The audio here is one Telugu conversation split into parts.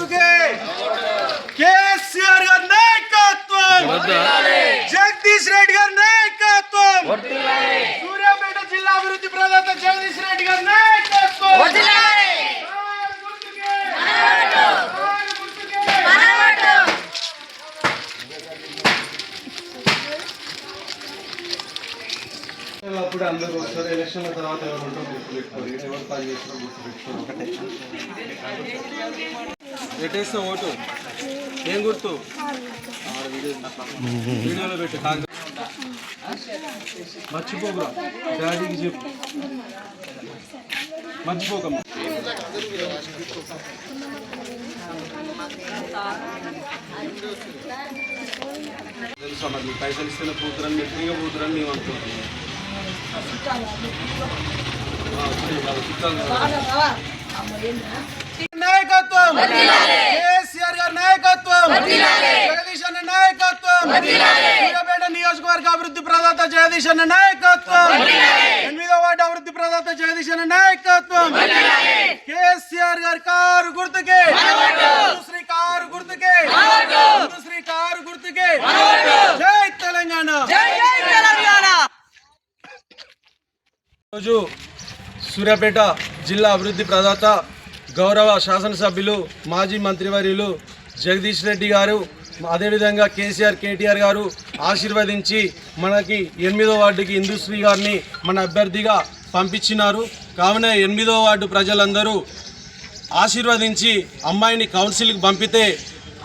గుర్తుకే కేసీఆర్ గారి నాయకత్వం జగదీష్ రెడ్డి గారి నాయకత్వం సూర్యాపేట జిల్లా అభివృద్ధి ప్రదాత జగదీష్ రెడ్డి గారి నాయకత్వం అప్పుడు అందరూ వస్తారు ఎలక్షన్ తర్వాత ఎవరు ఉంటారో గుర్తు పెట్టుకోరు ఎవరు పని చేస్తారో గుర్తు ఒకటే పెట్టేస్తే ఓటు. ఏం గుర్తు? వీడియోలో పెట్టు కాంగ్రెస్ మర్చిపోకురా. డాడీకి చెప్పు. మర్చిపోకమ్మా. తెలుసా మరి పైసలు ఇస్తే పోతురని మీరు ఫ్రీగా పోతురని మేము అనుకుంటున్నాం. నాయకత్వం. కేసీఆర్ గారి నాయకత్వం. జగదీష్ అన్న నాయకత్వం. సూర్యాపేట నియోజకవర్గ అభివృద్ధి ప్రదాత జగదీష్ అన్న నాయకత్వం. ఎనిమిదో వార్డు అభివృద్ధి ప్రదాత జగదీష్ అన్న నాయకత్వం కేసీఆర్ గారి కారు గుర్తుకే శ్రీ కారు గుర్తుకే శ్రీ కారు గుర్తుకే జై తెలంగాణ రోజు సూర్యాపేట జిల్లా అభివృద్ధి ప్రదాత గౌరవ శాసనసభ్యులు మాజీ మంత్రివర్యులు జగదీష్ రెడ్డి గారు అదేవిధంగా కేసీఆర్ కేటీఆర్ గారు ఆశీర్వదించి మనకి ఎనిమిదో వార్డుకి ఇందుశ్రీ గారిని మన అభ్యర్థిగా పంపించినారు. కావున ఎనిమిదో వార్డు ప్రజలందరూ ఆశీర్వదించి అమ్మాయిని కౌన్సిల్కి పంపితే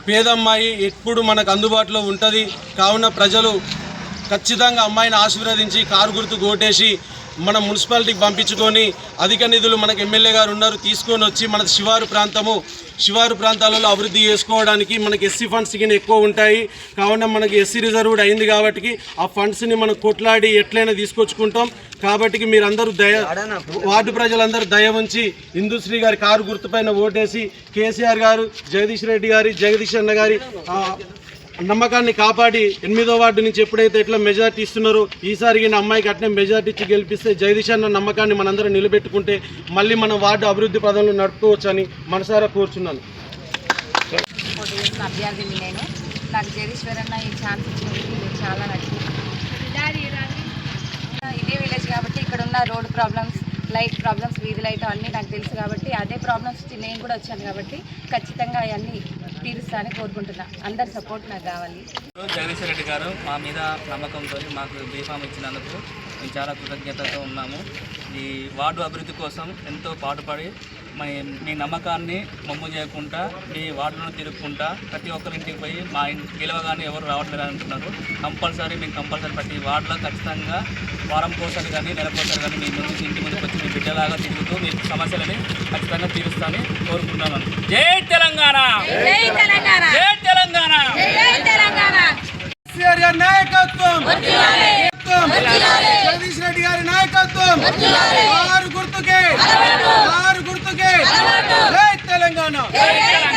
పేదమ్మాయి ఎప్పుడు మనకు అందుబాటులో ఉంటుంది. కావున ప్రజలు ఖచ్చితంగా అమ్మాయిని ఆశీర్వదించి కారు గుర్తు కోటేసి మన మున్సిపాలిటీకి పంపించుకొని అధిక నిధులు మనకు ఎమ్మెల్యే గారు ఉన్నారు తీసుకొని వచ్చి మన శివారు ప్రాంతము శివారు ప్రాంతాలలో అభివృద్ధి చేసుకోవడానికి మనకి ఎస్సీ ఫండ్స్ కింద ఎక్కువ ఉంటాయి. కావున మనకి ఎస్సీ రిజర్వ్డ్ అయింది కాబట్టి ఆ ఫండ్స్ని మనం కొట్లాడి ఎట్లయినా తీసుకొచ్చుకుంటాం. కాబట్టి మీరందరూ దయ వార్డు ప్రజలందరూ దయ ఉంచి ఇందుశ్రీ గారి కారు గుర్తుపైన ఓటేసి కేసీఆర్ గారు జగదీష్ రెడ్డి గారి జగదీష్ అన్న గారి నమ్మకాన్ని కాపాడి ఎనిమిదో వార్డు నుంచి ఎప్పుడైతే ఎట్లా మెజార్టీ ఇస్తున్నారో ఈసారి ఈయన అమ్మాయికి అట్నే మెజార్టీ ఇచ్చి గెలిపిస్తే జగదీష్ అన్న నమ్మకాన్ని మనందరం నిలబెట్టుకుంటే మళ్ళీ మన వార్డు అభివృద్ధి పదంలో నడుపుకోవచ్చని మనసారా కోరుచున్నాను. అభ్యర్థిని నేను. నాకు ఈ ఛాన్స్ ఇచ్చినందుకు చాలా నచ్చింది ఇదే విలేజ్ కాబట్టి ఇక్కడ ఉన్న రోడ్ ప్రాబ్లమ్స్ లైట్ ప్రాబ్లమ్స్ వీధి లైట్ అన్నీ నాకు తెలుసు కాబట్టి అదే ప్రాబ్లమ్స్ నేను కూడా వచ్చాను కాబట్టి ఖచ్చితంగా అవన్నీ తీరుస్తానని కోరుకుంటున్నా. అందరి సపోర్ట్ నాకు కావాలి. జగదీశ్వర రెడ్డి గారు. మా మీద నమ్మకంతో మాకు బీఫామ్ ఇచ్చినందుకు మేము చాలా కృతజ్ఞతతో ఉన్నాము. ఈ వార్డు అభివృద్ధి కోసం ఎంతో పాటుపడి మీ మీ నమ్మకాన్ని మమ్ము చేయకుండా మీ వార్డులను తిరుగుకుంటా ప్రతి ఒక్కరింటికి పోయి మా ఇంటి గెలవగానే ఎవరు రావట్లేదు అంటున్నారు. కంపల్సరీ మేము కంపల్సరీ ప్రతి వార్డులో ఖచ్చితంగా వారం కోసారి కానీ నెల కోసారి కానీ మీ ముందు ఇంటి ముందుకు వచ్చి మీ బిడ్డలాగా తిరుగుతూ మీ సమస్యలని ఖచ్చితంగా తీరుస్తానని కోరుకుంటున్నాను. జై తెలంగాణ! జై తెలంగాణ! గారి నాయకత్వం! నాయకత్వం. జగదీష్ రెడ్డి గారి నాయకత్వం కారు గుర్తుకే కారు గుర్తుకే జై తెలంగాణ